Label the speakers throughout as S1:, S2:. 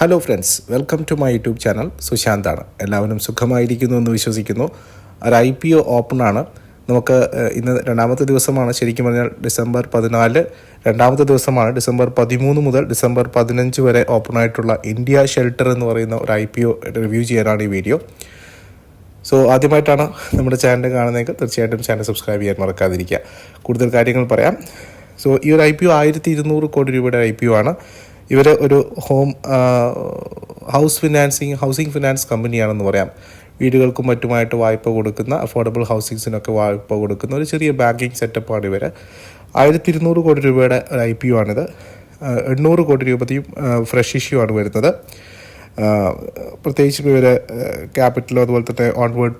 S1: Hello friends welcome to my YouTube channel സുശാന്താണ് എല്ലാവരും സുഖമായിരിക്കുന്നു എന്ന് വിശ്വസിക്കുന്നു. ഒരു ഐ പി ഒ ഓപ്പണാണ് നമുക്ക് ഇന്ന് രണ്ടാമത്തെ ദിവസമാണ്. ശരിക്കും പറഞ്ഞാൽ ഡിസംബർ പതിനാല് രണ്ടാമത്തെ ദിവസമാണ്. ഡിസംബർ പതിമൂന്ന് മുതൽ ഡിസംബർ പതിനഞ്ച് വരെ ഓപ്പൺ ആയിട്ടുള്ള ഇന്ത്യ ഷെൽട്ടർ എന്ന് പറയുന്ന ഒരു ഐ പി ഒ റിവ്യൂ ചെയ്യാനാണ് ഈ വീഡിയോ സോ ആദ്യമായിട്ടാണ് നമ്മുടെ ചാനൽ കാണുന്നതെങ്കിൽ തീർച്ചയായിട്ടും ചാനൽ സബ്സ്ക്രൈബ് ചെയ്യാൻ മറക്കാതിരിക്കുക. കൂടുതൽ കാര്യങ്ങൾ പറയാം. സോ ഈ ഒരു ഐ പി ഒ ആയിരത്തി ഇരുന്നൂറ് കോടി രൂപയുടെ ഐ പി ഒ ആണ്. ഇവർ ഒരു home house financing housing finance കമ്പനിയാണെന്ന് പറയാം. വീടുകൾക്കും മറ്റുമായിട്ട് വായ്പ കൊടുക്കുന്ന അഫോർഡബിൾ ഹൗസിങ്സിനൊക്കെ വായ്പ കൊടുക്കുന്ന ഒരു ചെറിയ ബാങ്കിങ് സെറ്റപ്പാണ് ഇവർ ആയിരത്തി ഇരുന്നൂറ് കോടി രൂപയുടെ ഒരു ഐ പി ഒ ആണിത്. എണ്ണൂറ് കോടി രൂപയും ഫ്രഷ് ഇഷ്യൂ ആണ് വരുന്നത്. പ്രത്യേകിച്ചും ഇവർ ക്യാപിറ്റലോ അതുപോലെ തന്നെ ഓൺവേർഡ്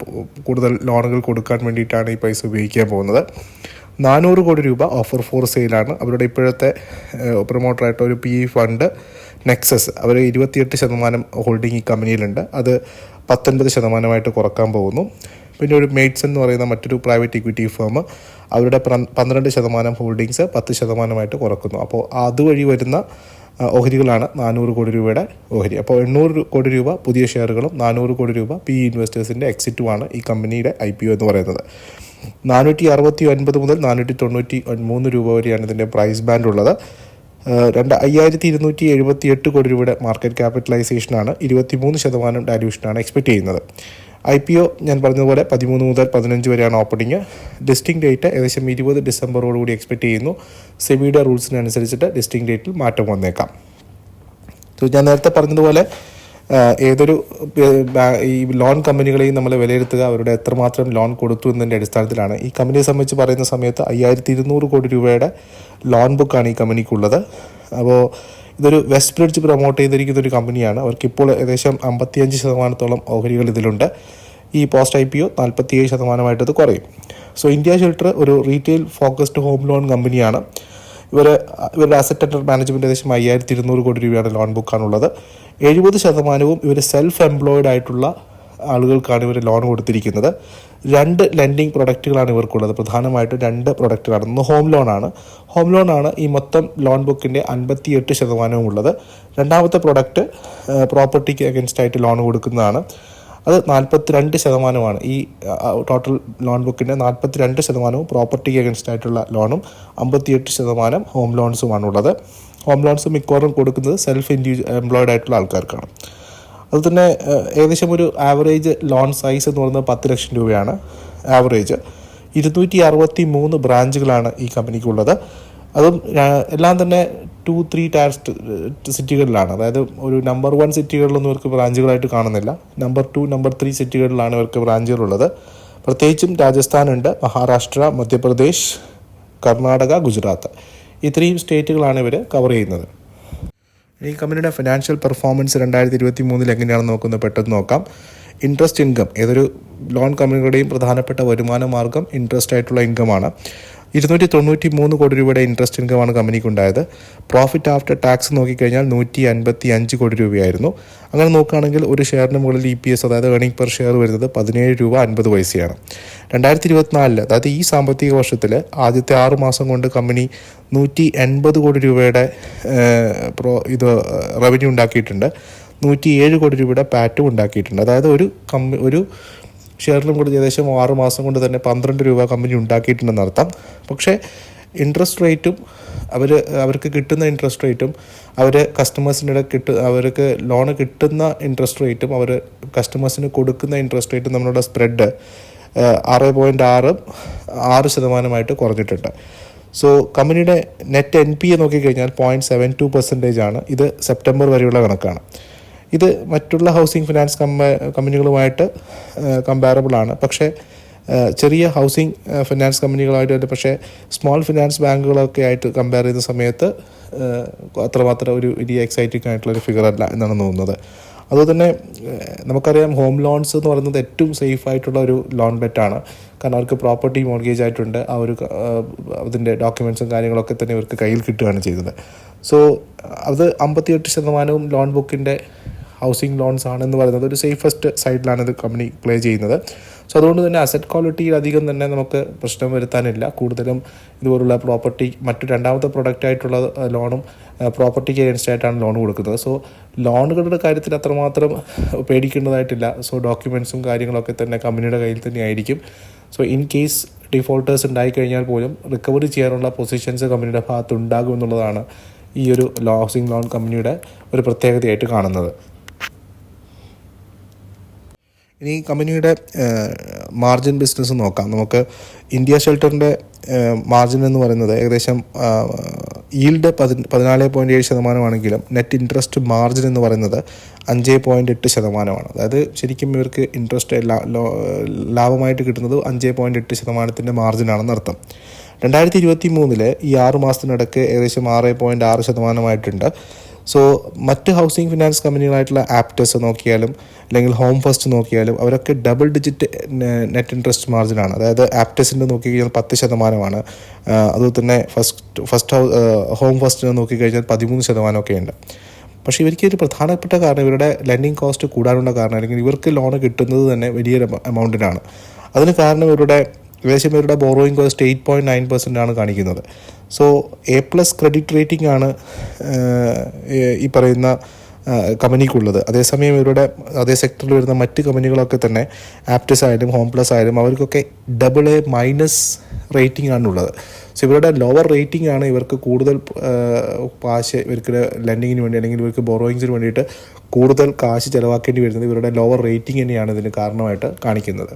S1: കൂടുതൽ ലോണുകൾ കൊടുക്കാൻ വേണ്ടിയിട്ടാണ് ഈ പൈസ ഉപയോഗിക്കാൻ പോകുന്നത്. നാനൂറ് കോടി രൂപ ഓഫർ ഫോർ സെയിലാണ് അവരുടെ ഇപ്പോഴത്തെ പ്രൊമോട്ടറായിട്ട് ഒരു പി ഫണ്ട് നെക്സസ് അവർ ഇരുപത്തിയെട്ട് ശതമാനം ഹോൾഡിംഗ് ഈ കമ്പനിയിലുണ്ട്. അത് പത്തൊൻപത് ശതമാനമായിട്ട് കുറയ്ക്കാൻ പോകുന്നു. പിന്നെ ഒരു മെയ്റ്റ്സ് എന്ന് പറയുന്ന മറ്റൊരു പ്രൈവറ്റ് ഇക്വിറ്റി ഫേം അവരുടെ പന്ത്രണ്ട് ശതമാനം ഹോൾഡിങ്സ് പത്ത് ശതമാനമായിട്ട് കുറക്കുന്നു. അപ്പോൾ അതുവഴി വരുന്ന ഓഹരികളാണ് നാനൂറ് കോടി രൂപയുടെ ഓഹരി. അപ്പോൾ എണ്ണൂറ് കോടി രൂപ പുതിയ ഷെയറുകളും നാനൂറ് കോടി രൂപ പി ഇൻവെസ്റ്റേഴ്സിന്റെ എക്സിറ്റുമാണ് ഈ കമ്പനിയുടെ ഐ പി ഒ എന്ന് പറയുന്നത്. നാനൂറ്റി അറുപത്തി ഒൻപത് മുതൽ നാനൂറ്റി തൊണ്ണൂറ്റി മൂന്ന് രൂപ വരെയാണ് ഇതിന്റെ പ്രൈസ് ബാൻഡ് ഉള്ളത്. രണ്ട് അയ്യായിരത്തി ഇരുന്നൂറ്റി എഴുപത്തി എട്ട് കോടി രൂപയുടെ മാർക്കറ്റ് ക്യാപിറ്റലൈസേഷനാണ് ഇരുപത്തി മൂന്ന് ശതമാനം ഡാല്യൂഷനാണ് എക്സ്പെക്ട് ചെയ്യുന്നത്. ഐ പി ഒ ഞാൻ പറഞ്ഞതുപോലെ പതിമൂന്ന് മുതൽ പതിനഞ്ച് വരെയാണ് ഓപ്പണിങ് ലിസ്റ്റിംഗ് ഡേറ്റ് ഏകദേശം ഇരുപത് ഡിസംബറോടുകൂടി എക്സ്പെക്ട് ചെയ്യുന്നു. സെബിയുടെ റൂൾസിനനുസരിച്ചിട്ട് ലിസ്റ്റിംഗ് ഡേറ്റിൽ മാറ്റം വന്നേക്കാം. ഞാൻ നേരത്തെ പറഞ്ഞതുപോലെ ഏതൊരു ഈ ലോൺ കമ്പനികളെയും നമ്മൾ വിലയിരുത്തുക. അവരുടെ എത്രമാത്രം ലോൺ കൊടുത്തു എന്നതിന്റെ അടിസ്ഥാനത്തിലാണ്. ഈ കമ്പനിയെ സംബന്ധിച്ച് പറയുന്ന സമയത്ത് അയ്യായിരത്തി ഇരുന്നൂറ് കോടി രൂപയുടെ ലോൺ ബുക്കാണ് ഈ കമ്പനിക്കുള്ളത് അപ്പോൾ ഇതൊരു വെസ്റ്റ് ബ്രിഡ്ജ് പ്രൊമോട്ട് ചെയ്തിരിക്കുന്ന ഒരു കമ്പനിയാണ് അവർക്ക് ഇപ്പോൾ ഏകദേശം അമ്പത്തിയഞ്ച് ശതമാനത്തോളം ഓഹരികൾ ഇതിലുണ്ട്. ഈ പോസ്റ്റ് ഐ പി ഒ നാൽപ്പത്തിയേഴ് ശതമാനമായിട്ട് ഇത് കുറയും. സോ ഇന്ത്യ ഷെൽട്ടർ ഒരു റീറ്റെയിൽ ഫോക്കസ്ഡ് ഹോം ലോൺ കമ്പനിയാണ് ഇവർ ഇവരുടെ അസറ്റ് അണ്ടർ മാനേജ്മെന്റ് ഏകദേശം അയ്യായിരത്തി ഇരുന്നൂറ് കോടി രൂപയാണ് ലോൺ ബുക്കാണുള്ളത് എഴുപത് ശതമാനവും ഇവർ സെൽഫ് എംപ്ലോയിഡ് ആയിട്ടുള്ള ആളുകൾക്കാണ് ഇവർ ലോൺ കൊടുത്തിരിക്കുന്നത്. രണ്ട് ലെൻഡിങ് പ്രൊഡക്റ്റുകളാണ് ഇവർക്കുള്ളത്. പ്രധാനമായിട്ടും രണ്ട് പ്രൊഡക്റ്റുകളാണ് ഒന്ന് ഹോം ലോണാണ് ഹോം ലോണാണ് ഈ മൊത്തം ലോൺ ബുക്കിന്റെ അൻപത്തിയെട്ട് ശതമാനവും ഉള്ളത് രണ്ടാമത്തെ പ്രൊഡക്റ്റ് പ്രോപ്പർട്ടിക്ക് അഗൻസ്റ്റ് ആയിട്ട് ലോൺ കൊടുക്കുന്നതാണ്. അത് നാൽപ്പത്തിരണ്ട് ശതമാനമാണ് ഈ ടോട്ടൽ ലോൺ ബുക്കിന്റെ നാൽപ്പത്തിരണ്ട് ശതമാനവും പ്രോപ്പർട്ടിക്ക് അഗൻസ്റ്റ് ആയിട്ടുള്ള ലോണും അമ്പത്തിയെട്ട് ശതമാനം ഹോം ലോൺസുമാണുള്ളത് ഹോം ലോൺസ് മിക്കവാറും കൊടുക്കുന്നത് സെൽഫ് ഇൻഡ്യൂ എംപ്ലോയിഡ് ആയിട്ടുള്ള ആൾക്കാർക്കാണ്. അതുപോലെ തന്നെ ഏകദേശം ഒരു ആവറേജ് ലോൺ സൈസ് എന്ന് പറയുന്നത് പത്ത് ലക്ഷം രൂപയാണ് ആവറേജ് ഇരുന്നൂറ്റി അറുപത്തി മൂന്ന് ബ്രാഞ്ചുകളാണ് ഈ കമ്പനിക്കുള്ളത് അതും എല്ലാം തന്നെ ടു ത്രീ ടയർ സിറ്റികളിലാണ് അതായത് ഒരു നമ്പർ വൺ സിറ്റികളിലൊന്നും ഇവർക്ക് ബ്രാഞ്ചുകളായിട്ട് കാണുന്നില്ല. നമ്പർ ടു നമ്പർ ത്രീ സിറ്റികളിലാണ് ഇവർക്ക് ബ്രാഞ്ചുകളുള്ളത് പ്രത്യേകിച്ചും രാജസ്ഥാനുണ്ട് മഹാരാഷ്ട്ര മധ്യപ്രദേശ് കർണാടക ഗുജറാത്ത്. ഇത്രയും സ്റ്റേറ്റുകളാണ് ഇവർ കവർ ചെയ്യുന്നത്. ഈ കമ്പനിയുടെ ഫിനാൻഷ്യൽ പെർഫോമൻസ് രണ്ടായിരത്തി ഇരുപത്തി മൂന്നിൽ എങ്ങനെയാണെന്ന് നോക്കുന്നത് പെട്ടെന്ന് നോക്കാം. ഇൻട്രസ്റ്റ് ഇൻകം ഏതൊരു ലോൺ കമ്പനികളുടെയും പ്രധാനപ്പെട്ട വരുമാന മാർഗം ഇൻട്രസ്റ്റ് ആയിട്ടുള്ള ഇൻകമാണ് ഇരുന്നൂറ്റി തൊണ്ണൂറ്റി മൂന്ന് കോടി രൂപയുടെ ഇൻട്രസ്റ്റ് ഇൻകമാണ് കമ്പനിക്ക് ഉണ്ടായത് പ്രോഫിറ്റ് ആഫ്റ്റർ ടാക്സ് നോക്കിക്കഴിഞ്ഞാൽ നൂറ്റി അൻപത്തി അഞ്ച് കോടി രൂപയായിരുന്നു. അങ്ങനെ നോക്കുകയാണെങ്കിൽ ഒരു ഷെയറിന് മുകളിൽ ഇ പി എസ് അതായത് ഏണിംഗ് പെർ ഷെയർ വരുന്നത് പതിനേഴ് രൂപ അൻപത് പൈസയാണ്. രണ്ടായിരത്തി ഇരുപത്തിനാലിൽ അതായത് ഈ സാമ്പത്തിക വർഷത്തിൽ ആദ്യത്തെ ആറ് മാസം കൊണ്ട് കമ്പനി നൂറ്റി എൺപത് കോടി രൂപയുടെ പ്രോ ഇത് റവന്യൂ ഉണ്ടാക്കിയിട്ടുണ്ട്. നൂറ്റി ഏഴ് കോടി രൂപയുടെ പാറ്റും ഉണ്ടാക്കിയിട്ടുണ്ട്. അതായത് ഒരു കമ്പ ഒരു ഷെയറിനും കൂടി ഏകദേശം ആറ് മാസം കൊണ്ട് തന്നെ പന്ത്രണ്ട് രൂപ കമ്പനി ഉണ്ടാക്കിയിട്ടുണ്ടെന്ന് അർത്ഥം. പക്ഷേ ഇൻട്രസ്റ്റ് റേറ്റും അവർ അവർക്ക് കിട്ടുന്ന ഇൻട്രസ്റ്റ് റേറ്റും അവർ കസ്റ്റമേഴ്സിന്റെ കിട്ട അവർക്ക് ലോൺ കിട്ടുന്ന ഇൻട്രസ്റ്റ് റേറ്റും അവർ കസ്റ്റമേഴ്സിന് കൊടുക്കുന്ന ഇൻട്രസ്റ്റ് റേറ്റും നമ്മളുടെ സ്പ്രെഡ് ആറ് പോയിന്റ് ആറ് ആറ് ശതമാനമായിട്ട് കുറഞ്ഞിട്ടുണ്ട്. സോ കമ്പനിയുടെ നെറ്റ് എൻ പി എ നോക്കിക്കഴിഞ്ഞാൽ പോയിന്റ് സെവൻ ടു പെർസെന്റേജ് ആണ്. ഇത് സെപ്റ്റംബർ വരെയുള്ള കണക്കാണ്. ഇത് മറ്റുള്ള ഹൗസിംഗ് ഫിനാൻസ് കമ്പ കമ്പനികളുമായിട്ട് കമ്പാരബിൾ ആണ്. പക്ഷേ ചെറിയ ഹൗസിംഗ് ഫിനാൻസ് കമ്പനികളായിട്ട് പക്ഷേ സ്മോൾ ഫിനാൻസ് ബാങ്കുകളൊക്കെ ആയിട്ട് കമ്പയർ ചെയ്യുന്ന സമയത്ത് അത്രമാത്രം ഒരു വലിയ എക്സൈറ്റിംഗ് ആയിട്ടുള്ള ഒരു ഫിഗർ അല്ല എന്നാണ് തോന്നുന്നത്. അതുപോലെ തന്നെ നമുക്കറിയാം ഹോം ലോൺസ് എന്ന് പറയുന്നത് ഏറ്റവും സേഫ് ആയിട്ടുള്ള ഒരു ലോൺ ബെറ്റാണ് കാരണം അവർക്ക് പ്രോപ്പർട്ടി മോർഗേജ് ആയിട്ടുണ്ട്. ആ ഒരു അതിന്റെ ഡോക്യുമെൻസും കാര്യങ്ങളൊക്കെ തന്നെ ഇവർക്ക് കയ്യിൽ കിട്ടുകയാണ് ചെയ്തത്. സോ അത് അമ്പത്തിയെട്ട് ശതമാനവും ലോൺ ബുക്കിന്റെ ഹൗസിംഗ് ലോൺസ് ആണെന്ന് പറയുന്നത് ഒരു സേഫസ്റ്റ് സൈഡിലാണ് ഇത് കമ്പനി പ്ലേ ചെയ്യുന്നത്. സോ അതുകൊണ്ട് തന്നെ അസറ്റ് ക്വാളിറ്റിയിൽ അധികം തന്നെ നമുക്ക് പ്രശ്നം വരുത്താനില്ല. കൂടുതലും ഇതുപോലുള്ള പ്രോപ്പർട്ടി മറ്റു രണ്ടാമത്തെ പ്രൊഡക്റ്റ് ആയിട്ടുള്ള ലോണും പ്രോപ്പർട്ടിക്ക് അഗേൻസ്റ്റ് ആയിട്ടാണ് ലോൺ കൊടുക്കുന്നത്. സോ ലോണുകളുടെ കാര്യത്തിൽ അത്രമാത്രം പേടിക്കേണ്ടതായിട്ടില്ല. സോ ഡോക്യുമെൻസും കാര്യങ്ങളൊക്കെ തന്നെ കമ്പനിയുടെ കയ്യിൽ തന്നെ ആയിരിക്കും. സോ ഇൻ കേസ് ഡിഫോൾട്ടേഴ്സ് ഉണ്ടായിക്കഴിഞ്ഞാൽ പോലും റിക്കവറി ചെയ്യാനുള്ള പൊസിഷൻസ് കമ്പനിയുടെ ഭാഗത്തുണ്ടാകുമെന്നുള്ളതാണ് ഈ ഒരു ഹൗസിംഗ് ലോൺ കമ്പനിയുടെ ഒരു പ്രത്യേകതയായിട്ട് കാണുന്നത്. ഇനി കമ്പനിയുടെ മാർജിൻ ബിസിനസ് നോക്കാം. നമുക്ക് ഇന്ത്യ ഷെൽട്ടറിന്റെ മാർജിൻ എന്ന് പറയുന്നത് ഏകദേശം ഈൽഡ് പതി പതിനാല് പോയിന്റ് ഏഴ് ശതമാനമാണെങ്കിലും നെറ്റ് ഇൻട്രസ്റ്റ് മാർജിൻ എന്ന് പറയുന്നത് അഞ്ച് പോയിന്റ് എട്ട് ശതമാനമാണ്. അതായത് ശരിക്കും ഇവർക്ക് ഇൻട്രസ്റ്റ് ലാഭമായിട്ട് കിട്ടുന്നത് അഞ്ച് പോയിന്റ് എട്ട് ശതമാനത്തിന്റെ മാർജിനാണെന്ന് അർത്ഥം. രണ്ടായിരത്തി ഇരുപത്തി മൂന്നിൽ ഈ ആറ് മാസത്തിനിടയ്ക്ക് ഏകദേശം ആറ് പോയിന്റ് ആറ് ശതമാനമായിട്ടുണ്ട്. സോ മറ്റ് ഹൗസിംഗ് ഫിനാൻസ് കമ്പനികളായിട്ടുള്ള ആപ്റ്റസ് നോക്കിയാലും അല്ലെങ്കിൽ ഹോം ഫസ്റ്റ് നോക്കിയാലും അവരൊക്കെ ഡബിൾ ഡിജിറ്റ് നെറ്റ് ഇൻട്രസ്റ്റ് മാർജിനാണ് അതായത് ആപ്റ്റസിന്റെ നോക്കിക്കഴിഞ്ഞാൽ പത്ത് ശതമാനമാണ്. അതുപോലെ തന്നെ ഫസ്റ്റ് ഫസ്റ്റ് ഹോം ഫസ്റ്റിനെ നോക്കിക്കഴിഞ്ഞാൽ പതിമൂന്ന് ശതമാനമൊക്കെ ഉണ്ട്. പക്ഷേ ഇവർക്ക് ഒരു പ്രധാനപ്പെട്ട കാരണം ഇവരുടെ ലെൻഡിങ് കോസ്റ്റ് കൂടാനുള്ള കാരണം അല്ലെങ്കിൽ ഇവർക്ക് ലോൺ കിട്ടുന്നത് തന്നെ വലിയൊരു എമൗണ്ടിനാണ് അതിന് കാരണം ഇവരുടെ ഇവരുടെ borrowing cost eight point nine percent ആണ് കാണിക്കുന്നത്. So A plus credit rating ആണ് ഈ പറയുന്ന കമ്പനിക്കുള്ളത്. അതേസമയം ഇവരുടെ അതേ സെക്ടറിൽ വരുന്ന മറ്റ് കമ്പനികളൊക്കെ തന്നെ ആപ്റ്റസ് ആയാലും ഹോം പ്ലസ് ആയാലും അവർക്കൊക്കെ ഡബിൾ എ മൈനസ് റേറ്റിംഗ് ആണുള്ളത്. സോ ഇവരുടെ ലോവർ റേറ്റിംഗ് ആണ് ഇവർക്ക് കൂടുതൽ കാശ് ഇവർക്ക് ലെൻഡിങ്ങിന് വേണ്ടി അല്ലെങ്കിൽ ഇവർക്ക് ബോറോയിങ്സിന് വേണ്ടിയിട്ട് കൂടുതൽ കാശ് ചിലവാക്കേണ്ടി വരുന്നത്. ഇവരുടെ ലോവർ റേറ്റിംഗ് തന്നെയാണ് ഇതിന് കാരണമായിട്ട് കാണിക്കുന്നത്.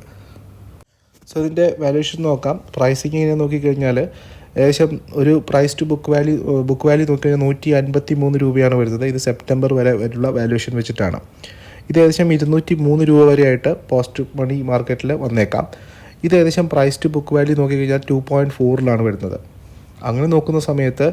S1: സോ ഇതിന്റെ വാല്യൂഷൻ നോക്കാം. പ്രൈസിങ് ഇങ്ങനെ നോക്കിക്കഴിഞ്ഞാൽ ഏകദേശം ഒരു price to book value book value നോക്കിക്കഴിഞ്ഞാൽ നൂറ്റി അൻപത്തി മൂന്ന് രൂപയാണ് വരുന്നത്. ഇത് സെപ്റ്റംബർ വരെ വരെയുള്ള വാല്യുവേഷൻ വെച്ചിട്ടാണ്. ഇത് ഏകദേശം ഇരുന്നൂറ്റി മൂന്ന് രൂപ വരെയായിട്ട് പോസ്റ്റ് മണി മാർക്കറ്റിൽ വന്നേക്കാം. ഇത് ഏകദേശം പ്രൈസ് ടു ബുക്ക് വാല്യൂ നോക്കിക്കഴിഞ്ഞാൽ ടു പോയിന്റ് ഫോറിലാണ് വരുന്നത്. അങ്ങനെ നോക്കുന്ന സമയത്ത്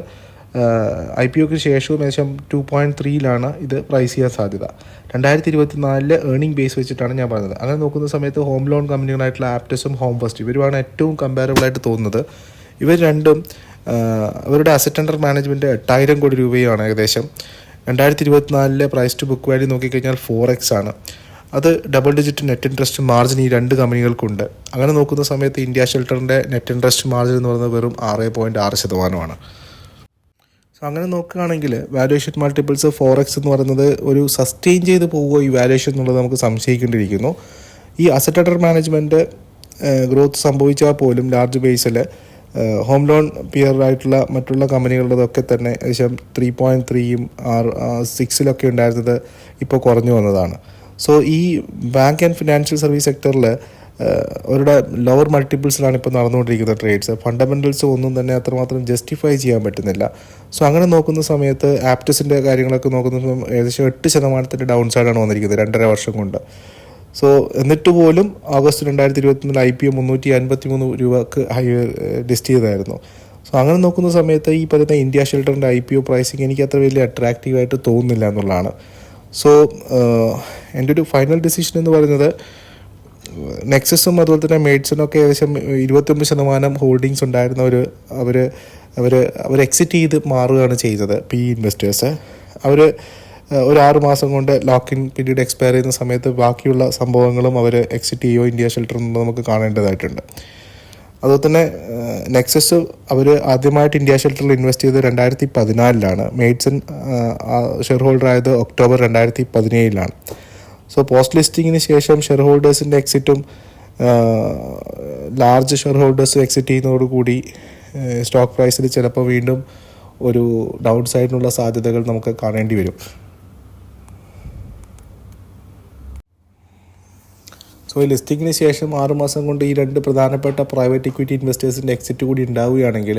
S1: ഐ പി ഒക്ക് ശേഷവും ഏകദേശം ടു പോയിന്റ് ത്രീയിലാണ് ഇത് പ്രൈസ് ചെയ്യാൻ സാധ്യത. രണ്ടായിരത്തി ഇരുപത്തി നാലിലെ ഏർണിംഗ് ബേസ് വെച്ചിട്ടാണ് ഞാൻ പറഞ്ഞത്. അങ്ങനെ നോക്കുന്ന സമയത്ത് ഹോം ലോൺ കമ്പനികളായിട്ടുള്ള ആപ്റ്റസും ഹോം ഫസ്റ്റ് ഇവരുമാണ് ഏറ്റവും കമ്പാരബിളായിട്ട് തോന്നുന്നത്. ഇവർ രണ്ടും അവരുടെ അസറ്റ് അണ്ടർ മാനേജ്മെന്റ് എട്ടായിരം കോടി രൂപയാണ് ഏകദേശം. രണ്ടായിരത്തി ഇരുപത്തിനാലിലെ പ്രൈസ് ടു ബുക്ക് വാല്യൂ നോക്കിക്കഴിഞ്ഞാൽ ഫോർ എക്സ് ആണ്. അത് double digit net interest margin ഈ രണ്ട് കമ്പനികൾക്കുണ്ട് അങ്ങനെ നോക്കുന്ന സമയത്ത് ഇന്ത്യ ഷെൽട്ടറിന്റെ നെറ്റ് ഇൻട്രസ്റ്റ് മാർജിൻ എന്ന് പറയുന്നത് വെറും ആറ് പോയിന്റ് ആറ് ശതമാനമാണ്. സോ അങ്ങനെ നോക്കുകയാണെങ്കിൽ വാലുവേഷൻ മൾട്ടിപ്പിൾസ് ഫോർ എക്സ് എന്ന് പറയുന്നത് ഒരു സസ്റ്റെയിൻ ചെയ്ത് പോവുകയോ ഈ വാലുവേഷൻ എന്നുള്ളത് നമുക്ക് സംശയിക്കേണ്ടിയിരിക്കുന്നു. ഈ അസറ്റ് അണ്ടർ മാനേജ്മെന്റ് ഗ്രോത്ത് സംഭവിച്ചാൽ പോലും ലാർജ് ബേസിൽ ഹോം ലോൺ പിയർ ആയിട്ടുള്ള മറ്റുള്ള കമ്പനികളുടെതൊക്കെ തന്നെ ഏകദേശം ത്രീ പോയിന്റ് ത്രീയും ആറ് സിക്സിലൊക്കെ ഉണ്ടായിരുന്നത് ഇപ്പോൾ കുറഞ്ഞു വന്നതാണ്. സോ ഈ ബാങ്ക് ആൻഡ് ഫിനാൻഷ്യൽ സർവീസ് സെക്ടറിൽ അവരുടെ ലോവർ മൾട്ടിപ്പിൾസിലാണ് ഇപ്പോൾ നടന്നുകൊണ്ടിരിക്കുന്ന ട്രേഡ്സ് ഫണ്ടമെന്റൽസ് ഒന്നും തന്നെ അത്രമാത്രം ജസ്റ്റിഫൈ ചെയ്യാൻ പറ്റുന്നില്ല. സോ അങ്ങനെ നോക്കുന്ന സമയത്ത് ആപ്റ്റസിന്റെ കാര്യങ്ങളൊക്കെ നോക്കുന്ന ഏകദേശം എട്ട് ശതമാനത്തിന്റെ ഡൗൺ സൈഡാണ് വന്നിരിക്കുന്നത് രണ്ടര വർഷം കൊണ്ട്. സോ എന്നിട്ട് പോലും ആഗസ്റ്റ് രണ്ടായിരത്തി ഇരുപത്തിനാല് ഐ പി ഒ മുന്നൂറ്റി അൻപത്തി മൂന്ന് രൂപക്ക് ഹൈ ലിസ്റ്റ് ചെയ്തായിരുന്നു സോ അങ്ങനെ നോക്കുന്ന സമയത്ത് ഈ പറയുന്ന ഇന്ത്യ ഷെൽട്ടറിന്റെ ഐ പി ഒ പ്രൈസിങ് എനിക്ക് അത്ര വലിയ അട്രാക്റ്റീവായിട്ട് തോന്നുന്നില്ല എന്നുള്ളതാണ്. സോ എന്റെ ഒരു ഫൈനൽ ഡിസിഷൻ എന്ന് പറയുന്നത് നെക്സസും അതുപോലെ തന്നെ മേഡ്സിനും ഒക്കെ ഏകദേശം ഇരുപത്തൊമ്പത് ശതമാനം ഹോൾഡിങ്സ് ഉണ്ടായിരുന്ന ഒരു അവർ അവർ അവർ എക്സിറ്റ് ചെയ്ത് മാറുകയാണ് ചെയ്തത്. പി ഇൻവെസ്റ്റേഴ്സ് അവർ ഒരു ആറ് മാസം കൊണ്ട് ലോക്കിൻ പീരീഡ് എക്സ്പയർ ചെയ്യുന്ന സമയത്ത് ബാക്കിയുള്ള സംഭവങ്ങളും അവർ എക്സിറ്റ് ചെയ്യുകയോ ഇന്ത്യ ഷെൽട്ടർ നമുക്ക് കാണേണ്ടതായിട്ടുണ്ട്. അതുപോലെ തന്നെ നെക്സസ് അവർ ആദ്യമായിട്ട് ഇന്ത്യ ഷെൽട്ടറിൽ ഇൻവെസ്റ്റ് ചെയ്തത് രണ്ടായിരത്തി പതിനാലിലാണ്. മെയ്ഡ്സൺ ഷെയർ ഹോൾഡർ ആയത് ഒക്ടോബർ രണ്ടായിരത്തി പതിനേഴിലാണ്. സോ പോസ്റ്റ് ലിസ്റ്റിങ്ങിന് ശേഷം ഷെയർ ഹോൾഡേഴ്സിന്റെ എക്സിറ്റും ലാർജ് ഷെയർ ഹോൾഡേഴ്സ് എക്സിറ്റ് ചെയ്യുന്നതോടുകൂടി സ്റ്റോക്ക് പ്രൈസിൽ ചിലപ്പോൾ വീണ്ടും ഒരു ഡൗൺ സൈഡിനുള്ള സാധ്യതകൾ നമുക്ക് കാണേണ്ടി വരും. സോ ഈ ലിസ്റ്റിങ്ങിന് ശേഷം ആറുമാസം കൊണ്ട് ഈ രണ്ട് പ്രധാനപ്പെട്ട പ്രൈവറ്റ് ഇക്വിറ്റി ഇൻവെസ്റ്റേഴ്സിന്റെ എക്സിറ്റ് കൂടി ഉണ്ടാവുകയാണെങ്കിൽ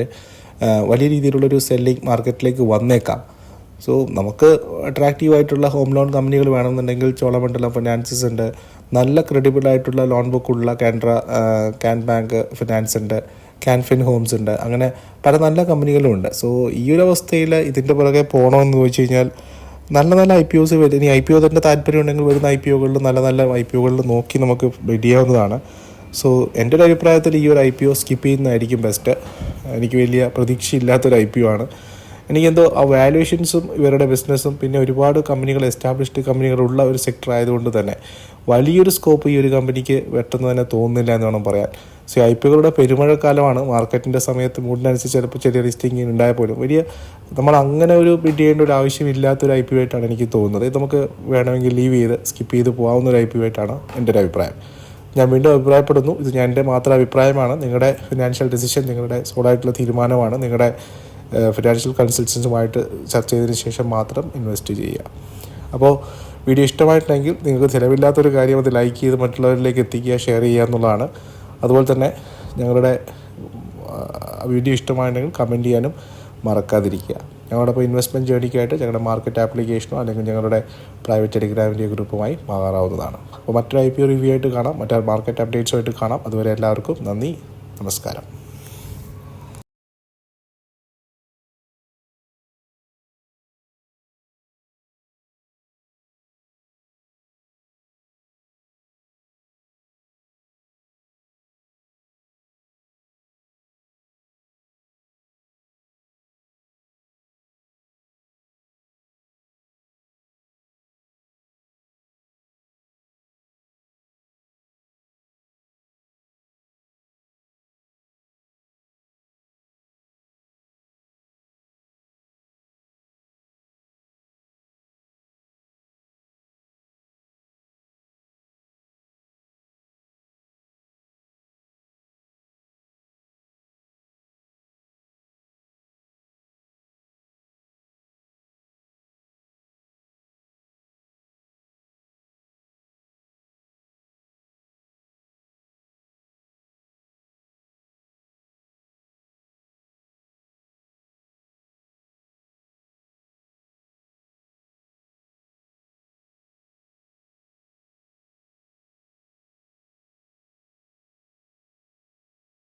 S1: വലിയ രീതിയിലുള്ളൊരു സെല്ലിംഗ് മാർക്കറ്റിലേക്ക് വന്നേക്കാം. സോ നമുക്ക് അട്രാക്റ്റീവ് ആയിട്ടുള്ള ഹോം ലോൺ കമ്പനികൾ വേണമെന്നുണ്ടെങ്കിൽ ചോളമണ്ഡലം ഫിനാൻസസ് ഉണ്ട്. നല്ല ക്രെഡിബിൾ ആയിട്ടുള്ള ലോൺ ബുക്കുള്ള കാൻഡ്ര കാൻ ബാങ്ക് ഫിനാൻസ് ഉണ്ട്. കാൻഫിൻ ഹോംസ് ഉണ്ട്. അങ്ങനെ പല നല്ല കമ്പനികളും ഉണ്ട്. സോ ഈ ഒരു അവസ്ഥയിൽ ഇതിന്റെ പുറകെ പോകണമെന്ന് ചോദിച്ചു കഴിഞ്ഞാൽ നല്ല നല്ല ഐ പി ഒസ് വരും. ഇനി ഐ പി ഒ തന്നെ താല്പര്യം ഉണ്ടെങ്കിൽ വരുന്ന ഐ പി ഒകളിൽ നല്ല നല്ല ഐ പി ഒകളിൽ നോക്കി നമുക്ക് ബിഡ് ചെയ്യാവുന്നതാണ് സോ എന്റെ ഒരു അഭിപ്രായത്തിൽ ഈ ഒരു ഐ പി ഒ സ്കിപ്പ് ചെയ്യുന്നതായിരിക്കും ബെസ്റ്റ് എനിക്ക് വലിയ പ്രതീക്ഷയില്ലാത്തൊരു ഐ പി ഒ ആണ്. എനിക്കെന്തോ ആ വാല്യുവേഷൻസും ഇവരുടെ ബിസിനസ്സും പിന്നെ ഒരുപാട് കമ്പനികൾ എസ്റ്റാബ്ലിഷ്ഡ് കമ്പനികളുള്ള ഒരു സെക്ടർ ആയതുകൊണ്ട് തന്നെ വലിയൊരു സ്കോപ്പ് ഈ ഒരു കമ്പനിക്ക് വെട്ടെന്ന് തന്നെ തോന്നുന്നില്ല എന്ന് വേണം പറയാൻ. സോ ഐ പി ഒകളുടെ പെരുമഴക്കാലമാണ് മാർക്കറ്റിന്റെ സമയത്ത് മൂടിനനുസരിച്ച് ചിലപ്പോൾ ചെറിയ ലിസ്റ്റിംഗ് ഉണ്ടായ പോലും. വലിയ നമ്മൾ അങ്ങനെ ഒരു ബിഡ് ചെയ്യേണ്ട ഒരു ആവശ്യമില്ലാത്തൊരു ഐ പി ആയിട്ടാണ് എനിക്ക് തോന്നുന്നത്. ഇത് നമുക്ക് വേണമെങ്കിൽ ലീവ് ചെയ്ത് സ്കിപ്പ് ചെയ്ത് പോകാവുന്ന ഒരു ഐ പി ആയിട്ടാണ് എന്റെ ഒരു അഭിപ്രായം. ഞാൻ വീണ്ടും അഭിപ്രായപ്പെടുന്നു. ഇത് ഞാൻ എന്റെ മാത്രം അഭിപ്രായമാണ്. നിങ്ങളുടെ ഫിനാൻഷ്യൽ ഡിസിഷൻ നിങ്ങളുടെ സോളായിട്ടുള്ള തീരുമാനമാണ്. നിങ്ങളുടെ ഫിനാൻഷ്യൽ കൺസൾട്ടൻസുമായിട്ട് ചർച്ച ചെയ്തതിന് ശേഷം മാത്രം ഇൻവെസ്റ്റ് ചെയ്യുക. അപ്പോൾ വീഡിയോ ഇഷ്ടമായിട്ടുണ്ടെങ്കിൽ നിങ്ങൾക്ക് ചിലവില്ലാത്തൊരു കാര്യം അത് ലൈക്ക് ചെയ്ത് മറ്റുള്ളവരിലേക്ക് എത്തിക്കുക ഷെയർ ചെയ്യുക എന്നുള്ളതാണ്. അതുപോലെ തന്നെ ഞങ്ങളുടെ വീഡിയോ ഇഷ്ടമായിട്ടുണ്ടെങ്കിൽ കമന്റ് ചെയ്യാനും മറക്കാതിരിക്കുക. ഞങ്ങളുടെ ഇപ്പോൾ ഇൻവെസ്റ്റ്മെന്റ് ജേണിക്കായിട്ട് ഞങ്ങളുടെ മാർക്കറ്റ് ആപ്ലിക്കേഷനോ അല്ലെങ്കിൽ ഞങ്ങളുടെ പ്രൈവറ്റ് ടെലിഗ്രാമിന്റെ ഗ്രൂപ്പുമായി മാറാവുന്നതാണ്. അപ്പോൾ മറ്റൊരു ഐ പി റിവ്യൂ ആയിട്ട് കാണാം. മറ്റൊരു മാർക്കറ്റ് അപ്ഡേറ്റ്സുമായിട്ട് കാണാം. അതുവരെ എല്ലാവർക്കും നന്ദി നമസ്കാരം.